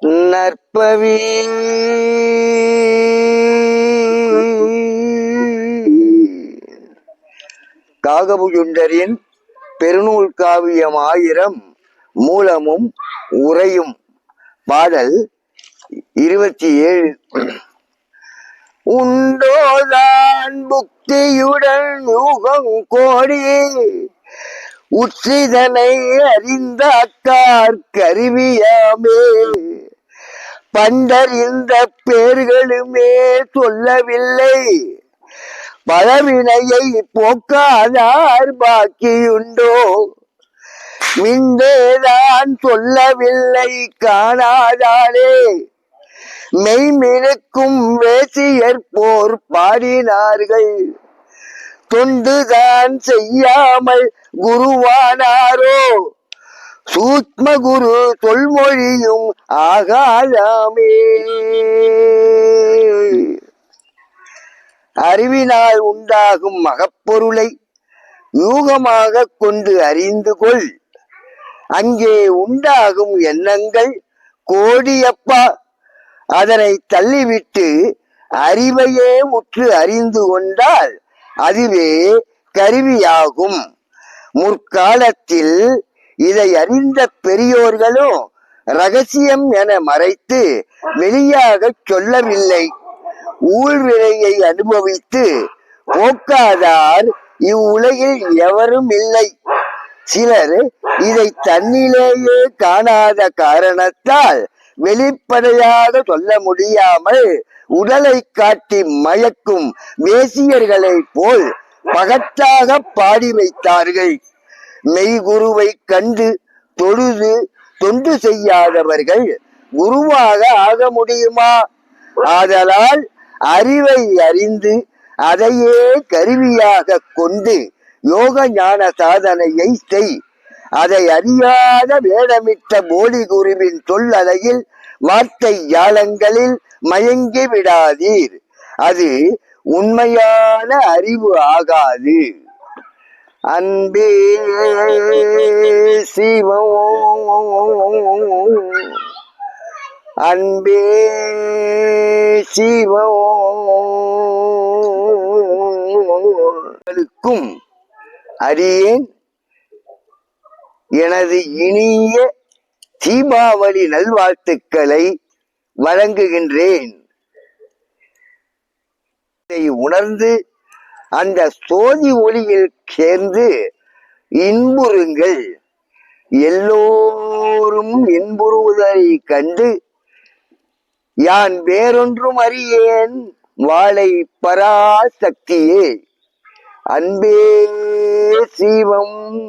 நற்பவி. காகபுஜுண்டரின் பெருநூல் காவியம் ஆயிரம் மூலமும் உரையும் பாடல் இருபத்தி ஏழு உண்டோதான் புக்தியுடன் யூகம் கோடி. உச்சிதனை அறிந்தாக்கார் கருவியாமே. பண்டறிந்த பேர்களுமே சொல்லவில்லை. பழவினையை போக்காதார் பாக்கியுண்டோ? மிந்தேதான் சொல்லவில்லை காணாதாரே. மெய்மிருக்கும் வேசியர் போர் பாடினார்கள். தொண்டுதான் செய்யாமல் குருவானாரோ? சூத்ம குரு தொல்மொழியும் ஆகாதாமே அறிவினால் உண்டாகும் மகப்பொருளை யூகமாக கொண்டு அறிந்து கொள். அங்கே உண்டாகும் எண்ணங்கள் கோடியப்பா. அதனை தள்ளிவிட்டு அறிவையே உற்று அறிந்து கொண்டால் அதுவே கருவியாகும். முற்காலத்தில் இதை அறிந்த பெரியோர்களும் ரகசியம் என மறைத்து வெளியாக சொல்லவில்லை. ஊழ்விலையை அனுபவித்து போக்காதார் இவ்வுலகில் எவரும் இல்லை. சிலர் இதை தன்னிலேயே காணாத காரணத்தால் வெளிப்படையாக சொல்ல முடியாமல் உடலை காட்டி மயக்கும் வேசியர்களைப் போல் பகட்டாக பாடி வைத்தார்கள். மெய்குருவை கண்டு தொழுது தொண்டு செய்யாதவர்கள் குருவாக ஆக முடியுமா? ஆதலால் அறிவை அறிந்து அதையே கருவியாக கொண்டு யோக ஞான சாதனையை செய். அதை அறியாத வேடமிட்ட போலி குருவின் சொல்லலையில் வார்த்தை யாலங்களில் மயங்கி விடாதீர். அது உண்மையான அறிவு ஆகாது. அன்பே சிவம். அன்பே சிவம். அறியேன் எனது இனிய தீபாவளி நல்வாழ்த்துக்களை வழங்குகின்றேன். உணர்ந்து அந்த சோதி ஒளியில் சேர்ந்து இன்புறுங்கள். எல்லோரும் இன்புறுவதை கண்டு யான் வேறொன்றும் அறியேன்? வாழை பராசக்தியே. அன்பே சீவம்.